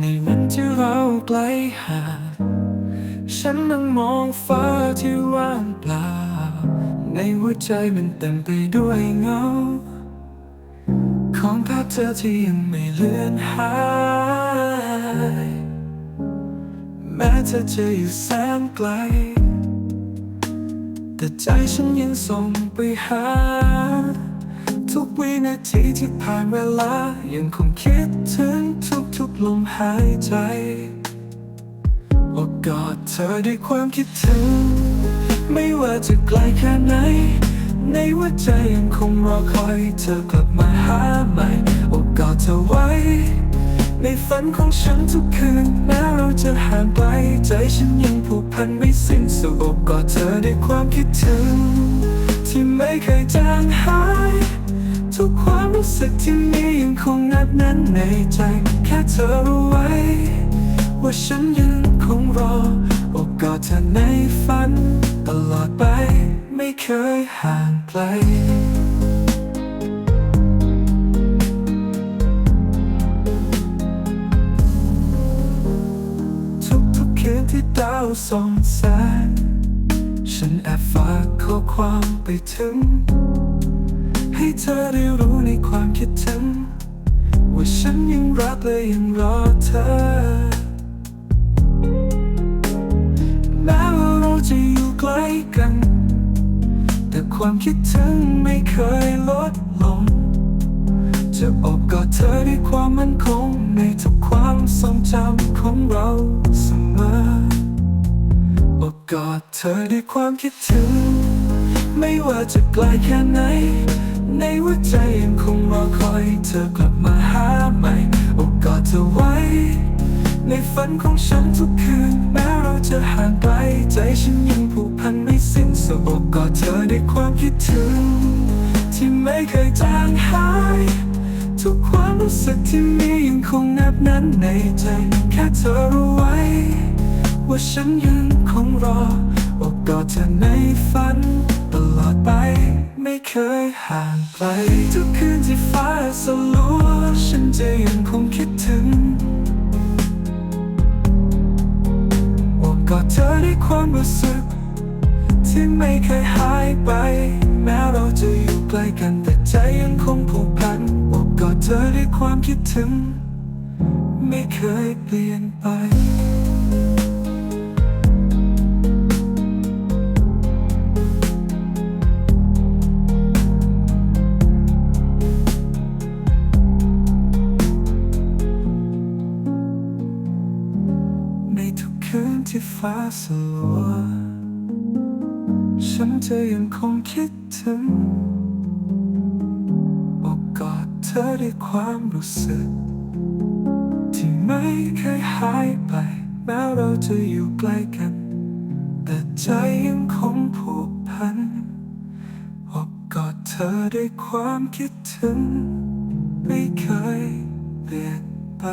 ในวันที่เราไกลห่างฉันนั่งมองฟ้าที่ว่างเปล่า ในหัวใจมันเต็มไปด้วยเงา ของภาพเธอที่ยังไม่เลือนหาย แม้เธอจะอยู่แสนไกล แต่ใจฉันยังส่งไปหา ทุกวินาทีที่ผ่านเวลา ยังคงคิดถึงทุกๆลมหายใจโอบกอดเธอด้วยความคิดถึง ไม่ว่าจะไกลแค่ไหน ในหัวใจยังคงรอคอยเธอกลับมาหาใหม่โอบกอดเธอไว้ ในฝันของฉันทุกคืนแม้เราจะห่างไกลใจฉันยังผูกพันไม่สิ้นสุดโอบกอดเธอด้วยความคิดถึง ที่ไม่เคยจางหาย รู้สึกที่มียังคงนับแน่นในใจ แค่เธอรู้ไว้ ว่าฉันยังคงรอ โอกอดเธอในฝัน ตลอดไปไม่เคยห่างไกลทุกๆคืนที่ดาวส่องแสง ฉันแอบฝากข้อความไปถึง ให้เธอได้รู้ในความคิดถึง ว่าฉันยังรักและยังรอเธอ แม้ว่าเราจะอยู่ใกล้กัน แต่ความคิดถึงไม่เคยลดลง จะอบกอดเธอด้วยความมั่นคง ในทุกความทรงจำของเราเสมออบกอดเธอด้วยความคิดถึง ไม่ว่าจะไกลแค่ไหน ในหัวใจยังคงรอคอยเธอกลับมาหาใหม่อบกอดเธอไว้ ในฝันของฉันทุกคืน แม้เราจะห่างไกล ใจฉันยังผูกพันไม่สิ้นสุดอกอดเธอด้วยความคิดถึง ที่ไม่เคยจางหาย ทุกความรู้สึกที่มียังคงแนบแน่นในใจ แค่เธอรู้ไว้ ว่าฉันยังคงรอ โอบกอดเธอในฝัน ตลอดไป เคยห่างไกลทุกคืนที่ฟ้าสลัวฉันจะยังคงคิดถึงโอบกอดเธอด้วยความรู้สึก ที่ไม่เคยหายไป แม้เราจะอยู่ใกล้กันแต่ใจยังคงผูกพันโอบกอดเธอด้วยความคิดถึง ไม่เคยเปลี่ยนไป ที่ฟ้าสลัว ฉันจะยังคงคิดถึงบอกกอดเธอด้วยความรู้สึก ที่ไม่เคยหายไป แม้เราจะอยู่ใกล้กัน แต่ใจยังคงผูกพันอบกอดเธอด้วยความคิดถึง ไม่เคยเปลี่ยนไป